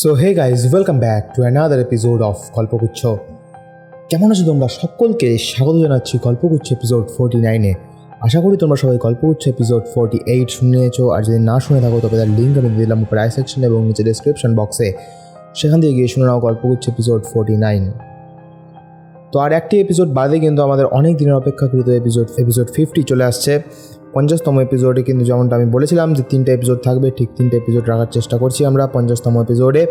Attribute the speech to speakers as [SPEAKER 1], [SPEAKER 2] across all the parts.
[SPEAKER 1] So hey guys welcome back to another episode of Golpoguchchho কেমন আছো তোমরা? সকলকে স্বাগত জানাচ্ছি গল্পগুচ্ছ এপিসোড ফোরটি নাইনে আশা করি তোমরা সবাই গল্পগুচ্ছ এপিসোড ফোরটি এইট শুনেছো। আর যদি না শুনে থাকো, তবে তার লিঙ্ক আমি দিলাম উপরে আই সেকশন এবং নিচে ডিসক্রিপশন বক্সে সেখান থেকে গিয়ে শুনে নাও গল্পগুচ্ছ এপিসোড ফোরটি নাইন তো আর একটি এপিসোড বাদে কিন্তু আমাদের অনেক দিনের অপেক্ষাকৃত এপিসোড এপিসোড ফিফটি চলে আসছে। পঞ্চাশতম এপিসোডে কিন্তু যেমনটা আমি বলেছিলাম যে তিনটে এপিসোড থাকবে, ঠিক তিনটে এপিসোড রাখার চেষ্টা করছি আমরা পঞ্চাশতম এপিসোডে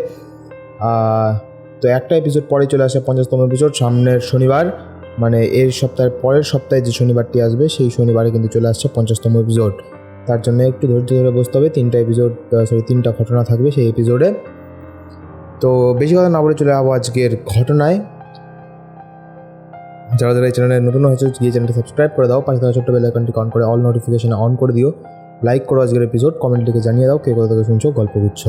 [SPEAKER 1] তো একটা এপিসোড পরে চলে আসে পঞ্চাশতম এপিসোড সামনের শনিবার মানে এর সপ্তাহের পরের সপ্তাহে যে শনিবারটি আসবে, সেই শনিবারে কিন্তু চলে আসছে পঞ্চাশতম এপিসোড তার জন্য একটু ধৈর্য ধরে বসতে হবে, তিনটা এপিসোড সরি তিনটা ঘটনা থাকবে সেই এপিসোডে তো বেশি কথা না বলে চলে যাব আজকের ঘটনায়। যারা যারা এই চ্যানেলে নতুন হয়েছে, গিয়ে চ্যানেলটি সাবস্ক্রাইব করে দাও। পাশে ছোট্ট বেল আইকনটি অন করে অল নোটিফিকেশন অন করে দিও। লাইক করো আজকের এপিসোড কমেন্ট লিখে জানিয়ে দাও কে কোথা শুনছো, গল্প গুচ্ছ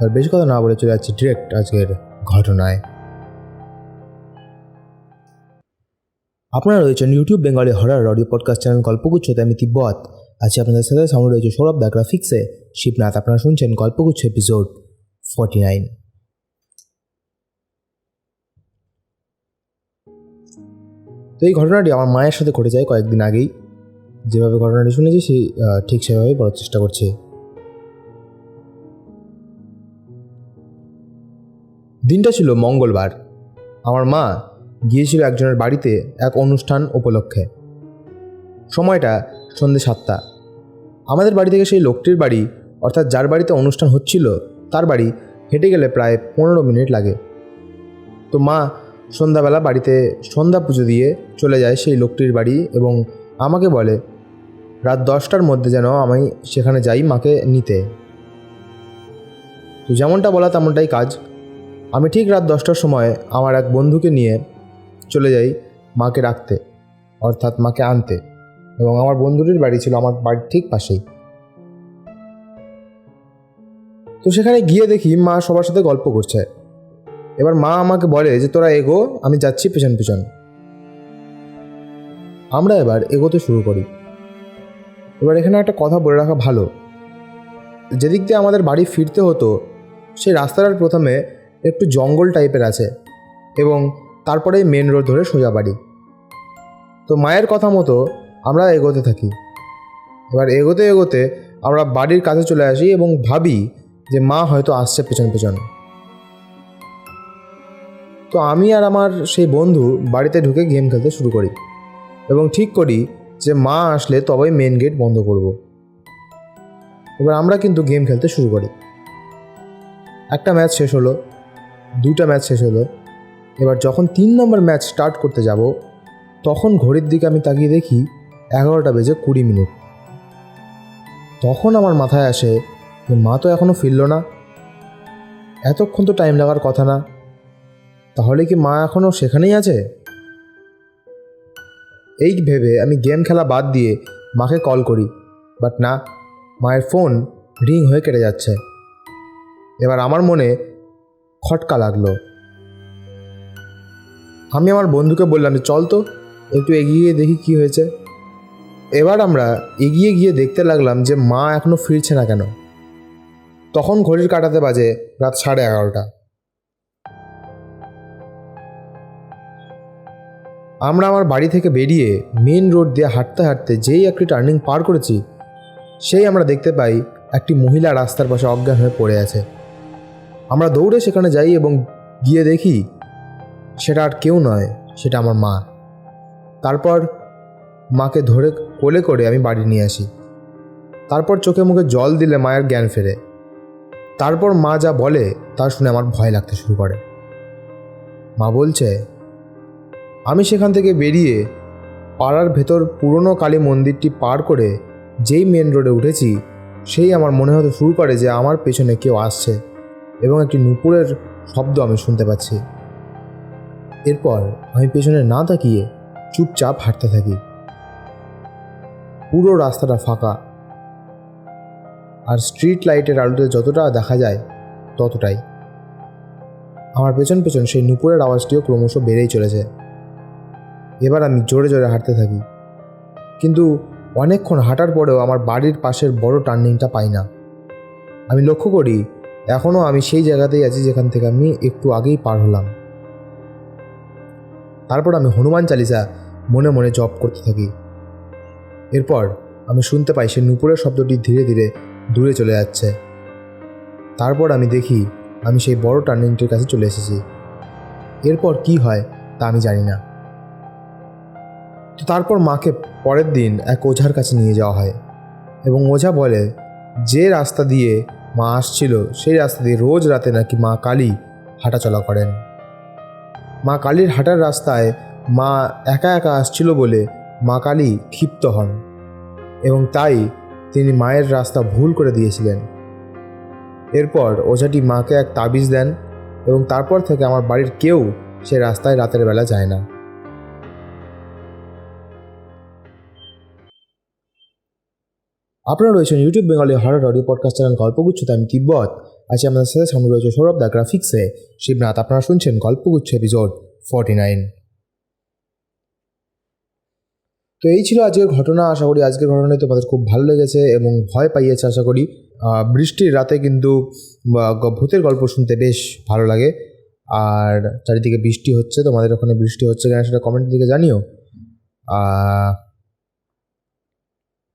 [SPEAKER 1] আর বেশি কথা না বলে চলে যাচ্ছি ডিরেক্ট আজকের ঘটনায়। আপনারা রয়েছেন YouTube Bengali horror audio podcast channel গল্পগুচ্ছতে আমি তিব্বত। আছি আপনাদের সাথে, সামনে রয়েছে সৌরভ দা গ্রাফিক্সে শিবনাথ। আপনারা শুনছেন গল্পগুচ্ছ এপিসোড ফর্টি নাইন তো এই ঘটনাটি আমার মায়ের সাথে ঘটে যায় কয়েকদিন আগেই। যেভাবে ঘটনাটি শুনেছি, সেই ঠিক সেভাবেই বলার চেষ্টা করছি। দিনটা ছিল মঙ্গলবার। আমার মা গিয়েছিল একজনের বাড়িতে এক অনুষ্ঠান উপলক্ষে। সময়টা সন্ধে সাতটা। আমাদের বাড়ি থেকে সেই লোকটির বাড়ি, অর্থাৎ যার বাড়িতে অনুষ্ঠান হচ্ছিল, তার বাড়ি হেঁটে গেলে প্রায় পনেরো মিনিট লাগে। তো মা সন্ধ্যাবেলা বাড়িতে সন্ধ্যা পুজো দিয়ে চলে যায় সেই লোকটির বাড়ি এবং আমাকে বলে, রাত দশটার মধ্যে যেন আমি সেখানে যাই মাকে নিতে। তো যেমনটা বলা তেমনটাই কাজ। আমি ঠিক রাত দশটার সময় আমার এক বন্ধুকে নিয়ে চলে যাই মাকে রাখতে, অর্থাৎ মাকে আনতে এবং আমার বন্ধুটির বাড়ি ছিল আমার বাড়ির ঠিক পাশেই। তো সেখানে গিয়ে দেখি মা সবার সাথে গল্প করছে। এবার মা আমাকে বলে যে, তোরা এগো, আমি যাচ্ছি পেছন পেছন। আমরা এবার এগোতে শুরু করি। এবার এখানে একটা কথা বলে রাখা ভালো। যেদিক দিয়ে আমাদের বাড়ি ফিরতে হতো, সেই রাস্তাটার প্রথমে একটু জঙ্গল টাইপের আছে এবং তারপরেই মেন রোড ধরে সোজা বাড়ি। তো মায়ের কথা মতো আমরা এগোতে থাকি। এবার এগোতে এগোতে আমরা বাড়ির কাছে চলে আসি এবং ভাবি যে, মা হয়তো আসছে পেছন পেছন। তো আমি আর আমার সেই বন্ধু বাড়িতে ঢুকে গেম খেলতে শুরু করি। এবং ঠিক করি যে মা আসলে তবেই মেন গেট বন্ধ করব। এবার আমরা কিন্তু গেম খেলতে শুরু করি। একটা ম্যাচ শেষ হলো দুটা ম্যাচ শেষ হলো। এবার যখন তিন নম্বর ম্যাচ স্টার্ট করতে যাব, তখন ঘড়ির দিকে আমি তাকিয়ে দেখি এগারোটা বেজে কুড়ি মিনিট। তখন আমার মাথায় আসে যে মা তো এখনও ফিরল না। এতক্ষণ তো টাইম লাগার কথা না। তাহলে কি মা এখনও সেখানেই আছে? এই ভেবে আমি গেম খেলা বাদ দিয়ে মাকে কল করি বাট না, মায়ের ফোন রিং হয়ে কেটে যাচ্ছে। এবার আমার মনে খটকা লাগল। আমি আমার বন্ধুকে বললাম যে, চল তো, একটু এগিয়ে গিয়ে দেখি কি হয়েছে। এবার আমরা এগিয়ে গিয়ে দেখতে লাগলাম যে, মা এখনও ফিরছে না কেন। তখন ঘড়ির কাটাতে বাজে রাত সাড়ে এগারোটা। আমরা আমার বাড়ি থেকে বেরিয়ে মেন রোড দিয়ে হাঁটতে হাঁটতে যেই একটি টার্নিং পার করেছি, সেই আমরা দেখতে পাই একটি মহিলা রাস্তার পাশে অজ্ঞান হয়ে পড়ে আছে। আমরা দৌড়ে সেখানে যাই এবং গিয়ে দেখি সেটা আর কেউ নয়, সেটা আমার মা। তারপর মাকে ধরে কোলে করে আমি বাড়ি নিয়ে আসি। তারপর চোখে মুখে জল দিলে মায়ের জ্ঞান ফেরে। তারপর মা যা বলে, তা শুনে আমার ভয় লাগতে শুরু করে। মা বলছে আমি সেখান থেকে বেরিয়ে পাড়ার ভেতর পুরনো কালী মন্দিরটি পার করে যেই মেন রোডে উঠেছি, সেই আমার মনে হতে শুরু করে যে আমার পেছনে কেউ আসছে এবং একটি নুপুরের শব্দ আমি শুনতে পাচ্ছি। এরপর আমি পেছনে না তাকিয়ে চুপচাপ হাঁটতে থাকি। পুরো রাস্তাটা ফাঁকা। আর স্ট্রিট লাইটের আলোতে যতটা দেখা যায়, ততটাই। আমার পেছন পেছন সেই নুপুরের আওয়াজটিও ক্রমশ বেড়েই চলেছে। এবার আমি জোরে জোরে হাঁটতে থাকি। কিন্তু অনেকক্ষণ হাঁটার পরেও আমার বাড়ির পাশের বড় টার্নিংটা পাই না। আমি লক্ষ্য করি এখনও আমি সেই জায়গাতেই আছি যেখান থেকে আমি একটু আগেই পার হলাম। তারপর আমি হনুমান চালিসা মনে মনে জপ করতে থাকি। এরপর আমি শুনতে পাই সে নুপুরের শব্দটি ধীরে ধীরে দূরে চলে যাচ্ছে। তারপর আমি দেখি আমি সেই বড় টার্নিংটির কাছে চলে এসেছি। এরপর কি হয় তা আমি জানি না। তো তারপর মাকে পরের দিন এক ওঝার কাছে নিয়ে যাওয়া হয় এবং ওঝা বলে, যে রাস্তা দিয়ে মা আসছিল, সেই রাস্তা দিয়ে রোজ রাতে নাকি মা কালী হাঁটাচলা করেন। মা কালীর হাঁটার রাস্তায় মা একা একা আসছিল বলে মা কালী ক্ষিপ্ত হন এবং তাই তিনি মায়ের রাস্তা ভুল করে দিয়েছিলেন। এরপর ওঝাটি মাকে এক তাবিজ দেন এবং তারপর থেকে আমার বাড়ির কেউ সে রাস্তায় রাতের বেলা যায় না। আপনারা রয়েছেন YouTube Bengali horror audio podcast channel গল্পগুচ্ছতে আমি তিব্বত। আছি আমাদের সাথে সামনে রয়েছে সৌরভ দা গ্রাফিক্সে শিবনাথ, আপনারা শুনছেন গল্পগুচ্ছ এপিসোড ফর্টি নাইন তো এই ছিল আজকের ঘটনা। আশা করি আজকের ঘটনায় তোমাদের খুব ভালো লেগেছে এবং ভয় পাইয়েছে। আশা করি বৃষ্টির রাতে কিন্তু ভূতের গল্প শুনতে বেশ ভালো লাগে। আর চারিদিকে বৃষ্টি হচ্ছে, তোমাদের ওখানে বৃষ্টি হচ্ছে কিনা সেটা কমেন্ট দিকে জানিও।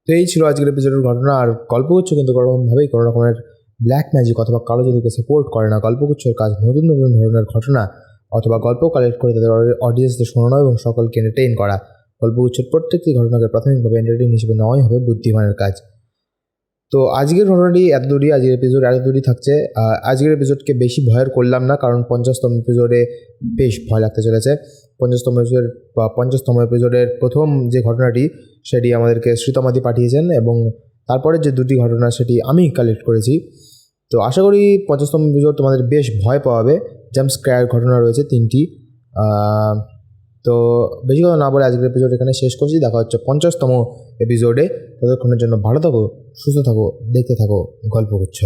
[SPEAKER 1] তো এই ছিল আজকের এপিসোডের ঘটনা। আর গল্পগুচ্ছ কিন্তু কোনোভাবেই কোনো রকমের ব্ল্যাক ম্যাজিক অথবা কারও যাদেরকে সাপোর্ট করে না গল্পগুচ্ছর কাজ নতুন নতুন ধরনের ঘটনা অথবা গল্প কালেক্ট করে তাদের অডিয়েন্সদের শোনানো এবং সকলকে এন্টারটেইন করা। গল্পগুচ্ছর প্রত্যেকটি ঘটনাকে প্রাথমিকভাবে এন্টারটেইন হিসেবে নেওয়াই হবে বুদ্ধিমানের কাজ। তো আজকের ঘটনাটি এত দূরই আজকের এপিসোড এত দূরই থাকছে আজকের এপিসোডকে বেশি ভয়ের করলাম না, কারণ পঞ্চাশতম এপিসোডে বেশ ভয় লাগতে চলেছে। পঞ্চাশতম এপিসোড বা পঞ্চাশতম এপিসোডের প্রথম যে ঘটনাটি, সেটি আমাদেরকে শ্রীতমাদি পাঠিয়েছেন এবং তারপরে যে দুটি ঘটনা, সেটি আমি কালেক্ট করেছি। তো আশা করি পঞ্চাশতম এপিসোড তোমাদের বেশ ভয় পাওয়াবে। জাম্প স্ক্রায়ার ঘটনা রয়েছে তিনটি। তো বেশি কথা না বলে আজকের এপিসোড এখানে শেষ করছি। দেখা হচ্ছে পঞ্চাশতম এপিসোডে ততক্ষণের জন্য ভালো থাকো, সুস্থ থাকো, দেখতে থাকো গল্প গুচ্ছ